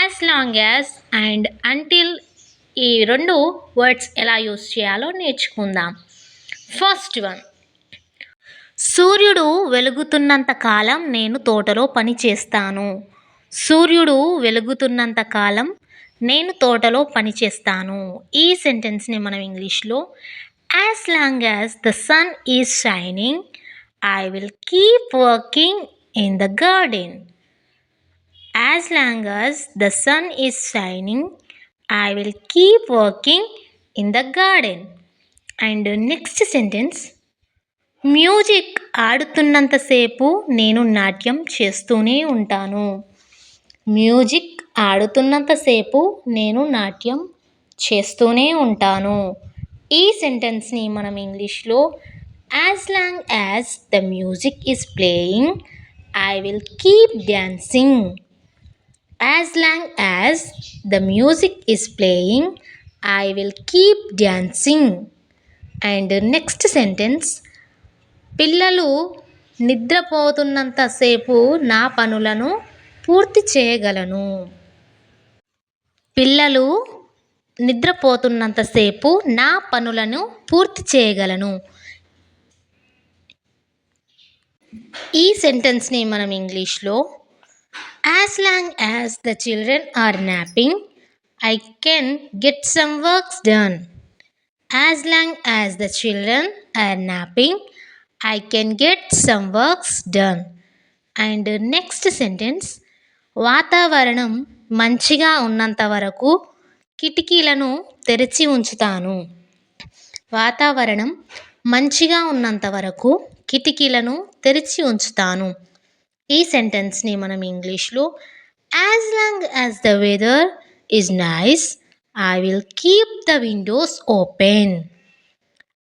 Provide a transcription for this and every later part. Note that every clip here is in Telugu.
as long as and until ఈ రెండు వర్డ్స్ ఎలా యూస్ చేయాలో నేర్చుకుందాం. ఫస్ట్ వన్ సూర్యుడు వెలుగుతున్నంత కాలం నేను తోటలో పని చేస్తాను. సూర్యుడు వెలుగుతున్నంత కాలం నేను తోటలో పని చేస్తాను. ఈ సెంటెన్స్ని మనం ఇంగ్లీష్లో as long as the sun is shining I will keep working in the garden as long as the sun is shining I will keep working in the garden and next sentence music ఆడుతున్నంతసేపు నేను నాట్యం చేస్తూనే ఉంటాను. మ్యూజిక్ ఆడుతున్నంతసేపు నేను నాట్యం చేస్తూనే ఉంటాను. ఈ సెంటెన్స్ని మనం ఇంగ్లీష్లో as long as the music is playing I will keep dancing as long as the music is playing I will keep dancing and next sentence పిల్లలు నిద్రపోతున్నంతసేపు నా పనులను పూర్తి చేయగలను. పిల్లలు నిద్రపోతున్నంతసేపు నా పనులను పూర్తి చేయగలను. ఈ సెంటెన్స్ని మనం ఇంగ్లీష్లో As long as the children are napping, I can get some works done. As long as the children are napping, I can get some works done. And next sentence వాతావరణం మంచిగా ఉన్నంత వరకు కిటికీలను తెరిచి ఉంచుతాను వాతావరణం మంచిగా ఉన్నంత వరకు కిటికీలను తెరిచి ఉంచుతాను ఈ సెంటెన్స్ని మనం ఇంగ్లీష్లో as long as the weather is nice I will keep the windows open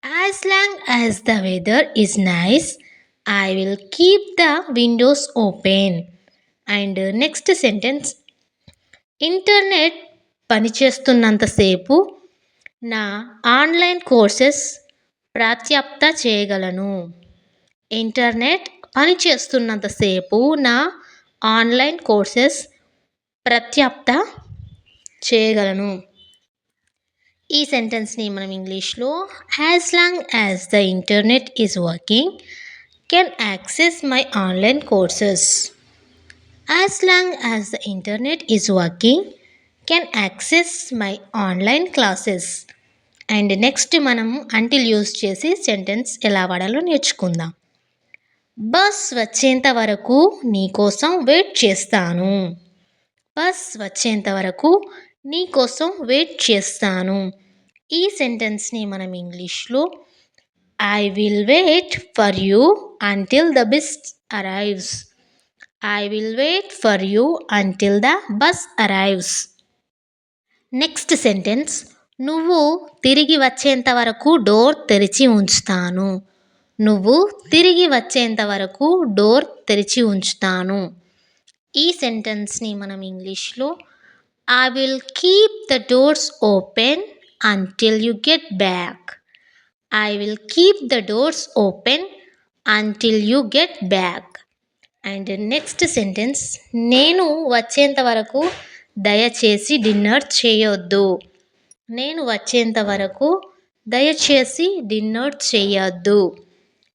as long as the weather is nice I will keep the windows open and next sentence internet పనిచేస్తున్నంతసేపు నా ఆన్లైన్ కోర్సెస్ ప్రాత్యాప్త చేయగలను. ఇంటర్నెట్ పని చేస్తున్నంతసేపు నా ఆన్లైన్ కోర్సెస్ ప్రత్యాప్త చేయగలను. ఈ సెంటెన్స్ని మనం ఇంగ్లీష్లో as long as the internet is working can access my online courses as long as the internet is working can access my online classes and next మనం అంటిల్ యూస్ చేసి సెంటెన్స్ ఎలా వాడాలో నేర్చుకుందాం. బస్ వచ్చేంత వరకు నీకోసం వెయిట్ చేస్తాను. బస్ వచ్చేంత వరకు నీకోసం వెయిట్ చేస్తాను. ఈ సెంటెన్స్ని మనం ఇంగ్లీష్లో I will wait for you until the best arrives. I will wait for you until the bus arrives. Next sentence నువ్వు తిరిగి వచ్చేంత వరకు డోర్ తెరిచి ఉంచుతాను. నువ్వు తిరిగి వచ్చేంత వరకు డోర్ తెరిచి ఉంచుతాను. ఈ సెంటెన్స్ని మనం ఇంగ్లీష్లో I will keep the doors open until you get back I will keep the doors open until you get back and next sentence నేను వచ్చేంత వరకు దయచేసి డిన్నర్ చేయొద్దు. నేను వచ్చేంత వరకు దయచేసి డిన్నర్ చేయొద్దు.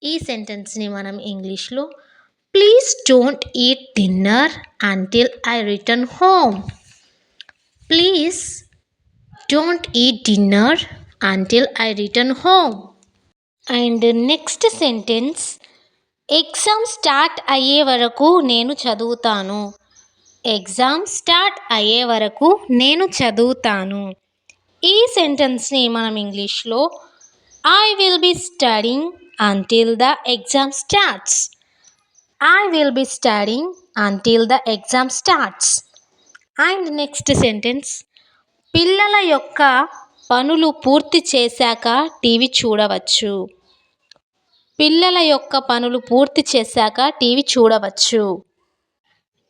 ఈ సెంటెన్స్ని మనం ఇంగ్లీష్లో please don't eat dinner until I return home please don't eat dinner until I return home and next sentence exam start అయ్యే వరకు నేను చదువుతాను. ఎగ్జామ్ స్టార్ట్ అయ్యే వరకు నేను చదువుతాను. ఈ సెంటెన్స్ని మనం ఇంగ్లీష్లో I will be studying until the exam starts. I will be studying until the exam starts. And next sentence పిల్లల యొక్క పనులు పూర్తి చేశాక టీవీ చూడవచ్చు పిల్లల యొక్క పనులు పూర్తి చేశాక టీవీ చూడవచ్చు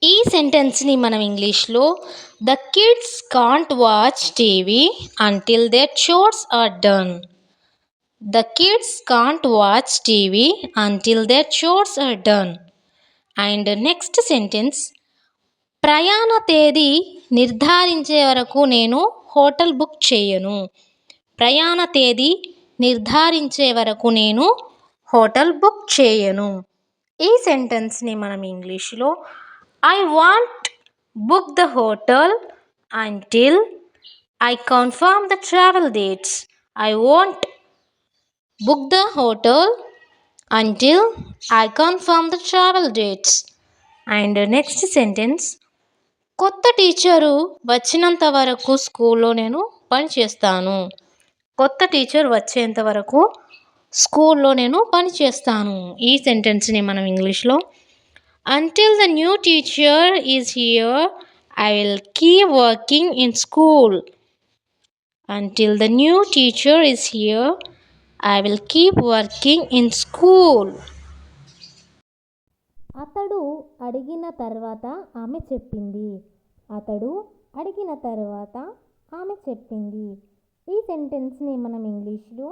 ఈ సెంటెన్స్ని మనం ఇంగ్లీష్లో the kids can't watch TV until they chores are done the kids can't watch TV until their chores are done and next sentence ప్రయాణ తేదీ నిర్ధారించే వరకు నేను హోటల్ బుక్ చేయను. ప్రయాణ తేదీ నిర్ధారించే వరకు నేను హోటల్ బుక్ చేయను. ఈ సెంటెన్స్ని మనం ఇంగ్లీష్లో I want book the hotel until I confirm the travel dates I want book the hotel until I confirm the travel dates and next sentence కొత్త టీచరు వచ్చినంత వరకు స్కూల్లో నేను పని చేస్తాను. కొత్త టీచర్ వచ్చేంత వరకు స్కూల్లో నేను పని చేస్తాను. ఈ సెంటెన్స్ని మనం ఇంగ్లీష్లో. Until the new teacher is here I will keep working in school until the new teacher is here I will keep working in school అతడు అడిగిన తర్వాత ఆమె చెప్పింది. అతడు అడిగిన తర్వాత ఆమె చెప్పింది. ఈ సెంటెన్స్ని మనం ఇంగ్లీష్లో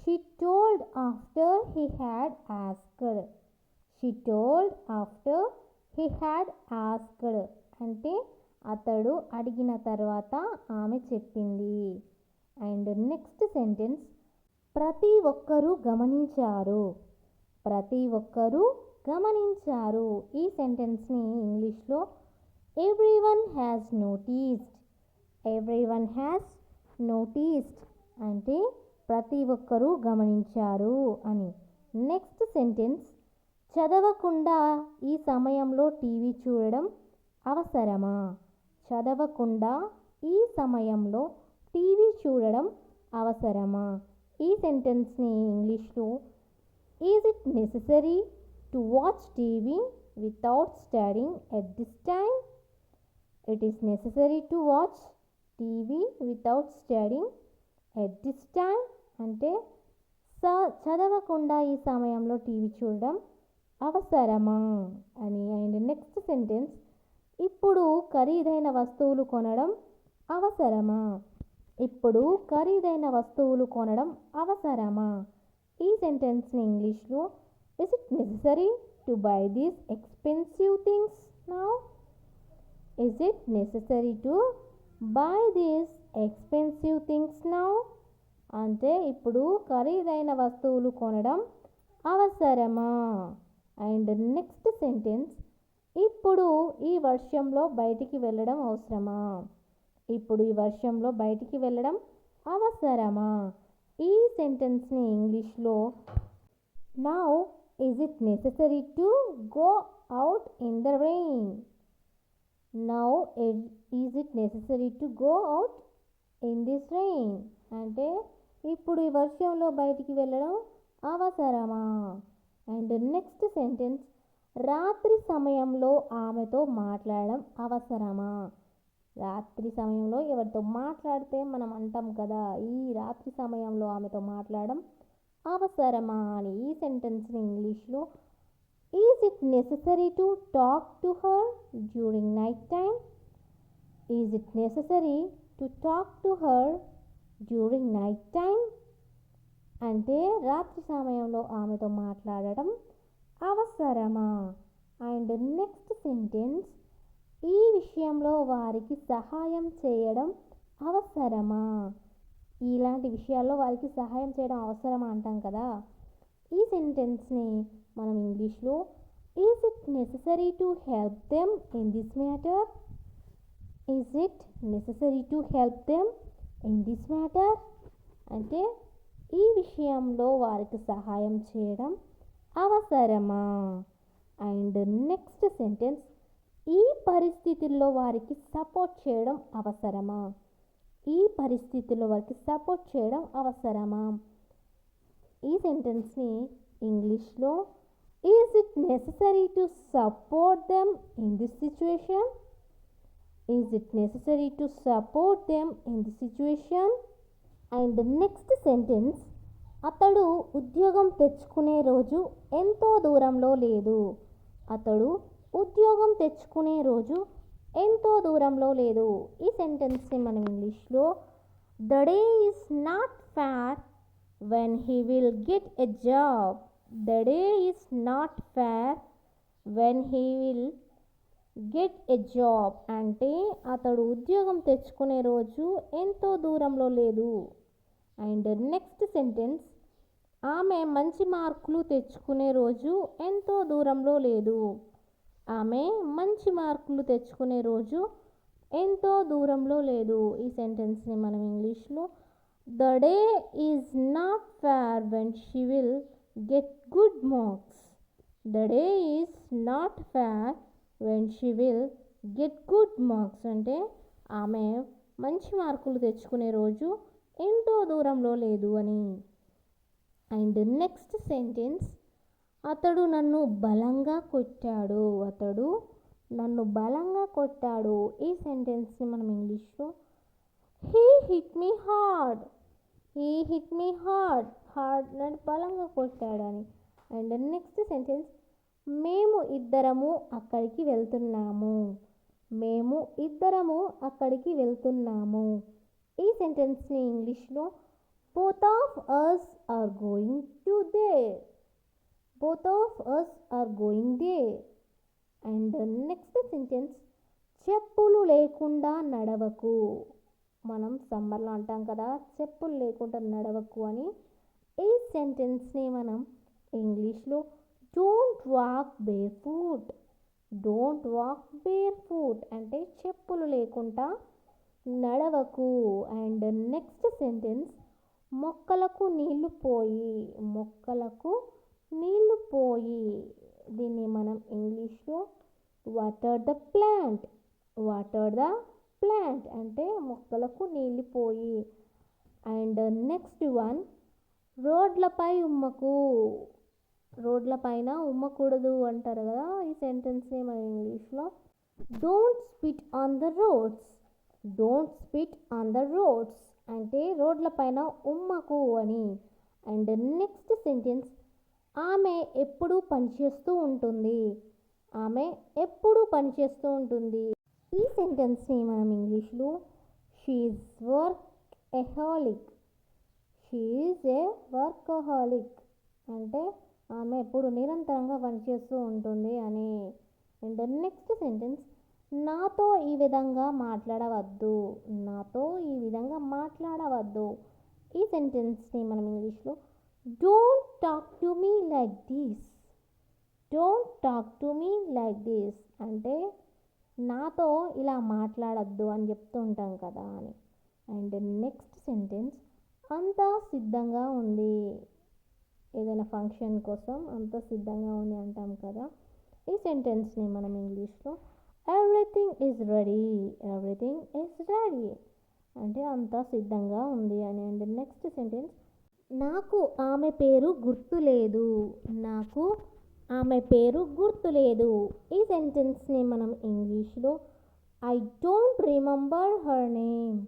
she told after he had asked she told after he had asked అంటే అతడు అడిగిన తర్వాత ఆమె చెప్పింది. అండ్ నెక్స్ట్ సెంటెన్స్ ప్రతి ఒక్కరూ గమనించారు. ప్రతి ఒక్కరూ గమనించారు. ఈ సెంటెన్స్ని ఇంగ్లీష్లో everyone has noticed. Everyone has noticed అంటే ప్రతి ఒక్కరూ గమనించారు అని. నెక్స్ట్ సెంటెన్స్ చదవకుండా ఈ సమయంలో టీవీ చూడడం అవసరమా? చదవకుండా ఈ సమయంలో టీవీ చూడడం అవసరమా? ఈ సెంటెన్స్ని ఇంగ్లీష్లో is it necessary to watch TV without studying at this time it is necessary to watch TV without studying at this time అంటే స చదవకుండా ఈ సమయంలో టీవీ చూడడం అవసరమా? అని అండ్ నెక్స్ట్ సెంటెన్స్ ఇప్పుడు ఖరీదైన వస్తువులు కొనడం అవసరమా? ఇప్పుడు ఖరీదైన వస్తువులు కొనడం అవసరమా? ఈ సెంటెన్స్ని ఇంగ్లీష్లో is it necessary to buy these expensive things now is it necessary to buy these expensive things now అంటే ఇప్పుడు ఖరీదైన వస్తువులు కొనడం అవసరమా? అండ్ నెక్స్ట్ సెంటెన్స్ ఇప్పుడు ఈ వర్షంలో బయటికి వెళ్ళడం అవసరమా? ఇప్పుడు ఈ వర్షంలో బయటికి వెళ్ళడం అవసరమా? ఈ సెంటెన్స్ని ఇంగ్లీష్లో now is it necessary to go out in the rain now is it necessary to go out in this rain అంటే ఇప్పుడు ఈ వర్షంలో బయటికి వెళ్ళడం అవసరమా? అండ్ నెక్స్ట్ సెంటెన్స్ రాత్రి సమయంలో ఆమెతో మాట్లాడడం అవసరమా? రాత్రి సమయంలో ఎవరితో మాట్లాడితే మనం అంటాం కదా ఈ రాత్రి సమయంలో ఆమెతో మాట్లాడడం అవసరమా అని ఈ సెంటెన్స్ని ఇంగ్లీష్లో is it necessary to talk to her during night time is it necessary to talk to her during night time అంటే రాత్రి సమయంలో ఆమెతో మాట్లాడడం అవసరమా? అండ్ నెక్స్ట్ సెంటెన్స్ ఈ విషయంలో వారికి సహాయం చేయడం అవసరమా? ఇలాంటి విషయాల్లో వారికి సహాయం చేయడం అవసరమా అంటాం కదా? ఈ సెంటెన్స్ని మనం ఇంగ్లీష్లో is it necessary to help them in this matter is it necessary to help them in this matter అంటే ఈ విషయంలో వారికి సహాయం చేయడం అవసరమా? అండ్ నెక్స్ట్ సెంటెన్స్ ఈ పరిస్థితుల్లో వారికి సపోర్ట్ చేయడం అవసరమా? ఈ పరిస్థితుల్లో వారికి సపోర్ట్ చేయడం అవసరమా? ఈ సెంటెన్స్ని ఇంగ్లీష్లో is it necessary to support them in this situation is it necessary to support them in the situation and next sentence అతడు ఉద్యోగం తెచ్చుకునే రోజు ఎంతో దూరంలో లేదు. అతడు ఉద్యోగం తెచ్చుకునే రోజు ఎంతో దూరంలో లేదు. ఈ సెంటెన్స్ని మనం ఇంగ్లీష్లో the day is not fair when he will get a job the day is not fair when he will get a job అంటే అతడు ఉద్యోగం తెచ్చుకునే రోజు ఎంతో దూరంలో లేదు. అండ్ నెక్స్ట్ సెంటెన్స్ ఆమె మంచి మార్కులు తెచ్చుకునే రోజు ఎంతో దూరంలో లేదు. ఆమె మంచి మార్కులు తెచ్చుకునే రోజు ఎంతో దూరంలో లేదు. ఈ సెంటెన్స్ని మనం ఇంగ్లీష్లో the day is not fair when she will get good marks. The day is not fair when she will get good marks. అంటే ఆమె మంచి మార్కులు తెచ్చుకునే రోజు ఎంతో దూరంలో లేదు అని. అండ్ నెక్స్ట్ సెంటెన్స్ అతడు నన్ను బలంగా కొట్టాడు. అతడు నన్ను బలంగా కొట్టాడు. ఈ సెంటెన్స్ని మనం ఇంగ్లీష్లో he hit me hard he hit me hard hard నన్ను బలంగా కొట్టాడని. అండ్ నెక్స్ట్ సెంటెన్స్ మేము ఇద్దరము అక్కడికి వెళ్తున్నాము. మేము ఇద్దరము అక్కడికి వెళ్తున్నాము. ఈ సెంటెన్స్ని ఇంగ్లీష్లో both of us are going to there both of us are going there and next sentence చెప్పులు లేకుండా నడవకు. మనం సమ్మర్లో అంటాం కదా చెప్పులు లేకుండా నడవకు అని. ఈ సెంటెన్స్ని మనం ఇంగ్లీష్లో don't walk barefoot don't walk barefoot అంటే చెప్పులు లేకుండా నడవకు. అండ్ నెక్స్ట్ సెంటెన్స్ మొక్కలకు నీళ్ళు పోయి మొక్కలకు నీళ్ళు పోయి దీన్ని మనం ఇంగ్లీష్లో water the plant water the plant అంటే మొక్కలకు నీళ్ళు పోయి. అండ్ నెక్స్ట్ వన్ రోడ్లపై ఉమ్మకు రోడ్ల పైన ఉమ్మకూడదు అంటారు కదా ఈ సెంటెన్స్ మన ఇంగ్లీష్లో. Don't spit on the roads don't spit on the roads అంటే రోడ్ల పైన ఉమ్మకు అని. అండ్ నెక్స్ట్ సెంటెన్స్ ఆమె ఎప్పుడూ పనిచేస్తూ ఉంటుంది. ఆమె ఎప్పుడూ పనిచేస్తూ ఉంటుంది. ఈ సెంటెన్స్ని మనం ఇంగ్లీష్లో she's workaholic she's a workaholic. అంటే ఆమె ఎప్పుడు నిరంతరంగా పనిచేస్తూ ఉంటుంది అని. అండ్ నెక్స్ట్ సెంటెన్స్ నాతో ఈ విధంగా మాట్లాడవద్దు. నాతో ఈ విధంగా మాట్లాడవద్దు. ఈ సెంటెన్స్ని మనం ఇంగ్లీష్లో don't talk to me like this don't talk to me like this అంటే నాతో ఇలా మాట్లాడద్దు అని చెప్తూ ఉంటాం కదా అని. అండ్ నెక్స్ట్ సెంటెన్స్ అంతా సిద్ధంగా ఉంది. ఏదైనా ఫంక్షన్ కోసం అంతా సిద్ధంగా ఉంది అంటాం కదా. ఈ సెంటెన్స్ని మనం ఇంగ్లీష్లో everything is ready everything is ready అంటే అంతా సిద్ధంగా ఉంది అని. అండ్ నెక్స్ట్ సెంటెన్స్ నాకు ఆమె పేరు గుర్తులేదు నాకు ఆమె పేరు గుర్తులేదు ఈ సెంటెన్స్ని మనం ఇంగ్లీష్లో I don't remember her name.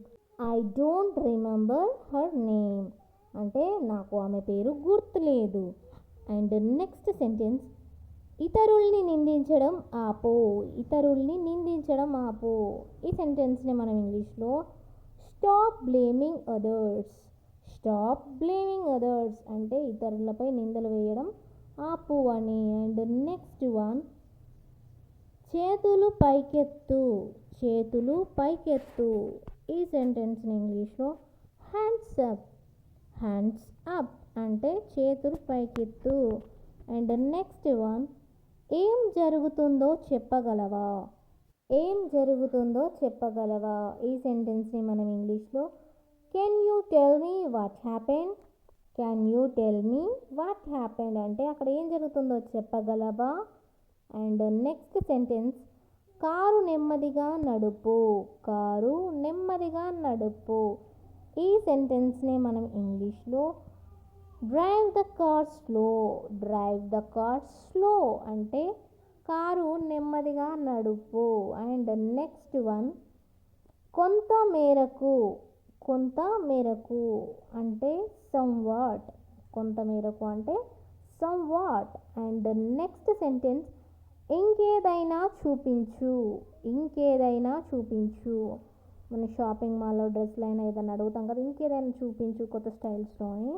I don't remember her name. అంటే నాకు ఆమె పేరు గుర్తులేదు అండ్ నెక్స్ట్ సెంటెన్స్ ఇతరుల్ని నిందించడం ఆపో. ఇతరుల్ని నిందించడం ఆపో. ఈ సెంటెన్స్ని మనం ఇంగ్లీష్లో stop blaming others. Stop blaming others అంటే ఇతరులపై నిందలు వేయడం. ఆపు అని. అండ్ నెక్స్ట్ వన్ చేతులు పైకెత్తు. చేతులు పైకెత్తు. ఈ సెంటెన్స్ని ఇంగ్లీష్లో హ్యాండ్స్ అప్ హ్యాండ్స్ అప్ అంటే చేతులు పైకెత్తు. అండ్ నెక్స్ట్ వన్ ఏం జరుగుతుందో చెప్పగలవా? ఏం జరుగుతుందో చెప్పగలవా? ఈ సెంటెన్స్ని మనం ఇంగ్లీష్లో can you tell me what happen can you tell me what happened అంటే అక్కడ ఏం జరుగుతుందో చెప్పగలవా? అండ్ నెక్స్ట్ సెంటెన్స్ కారు నెమ్మదిగా నడుపు. కారు నెమ్మదిగా నడుపు. ఈ సెంటెన్స్ని మనం ఇంగ్లీష్లో drive the car slow drive the car slow అంటే కారు నెమ్మదిగా నడుపు. అండ్ నెక్స్ట్ వన్ కొంత మేరకు కొంత మేరకు అంటే సమ్ వాట్ కొంత మేరకు అంటే somewhat and next sentence ఇంకేదైనా చూపించు ఇంకేదైనా చూపించు. మన షాపింగ్ మాల్లో డ్రెస్లు అయినా ఏదైనా అడుగుతాం కదా ఇంకేదైనా చూపించు కొత్త స్టైల్స్లోని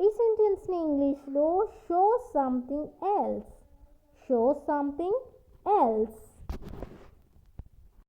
ఈ సెంటెన్స్ని ఇంగ్లీష్లో show something else show something else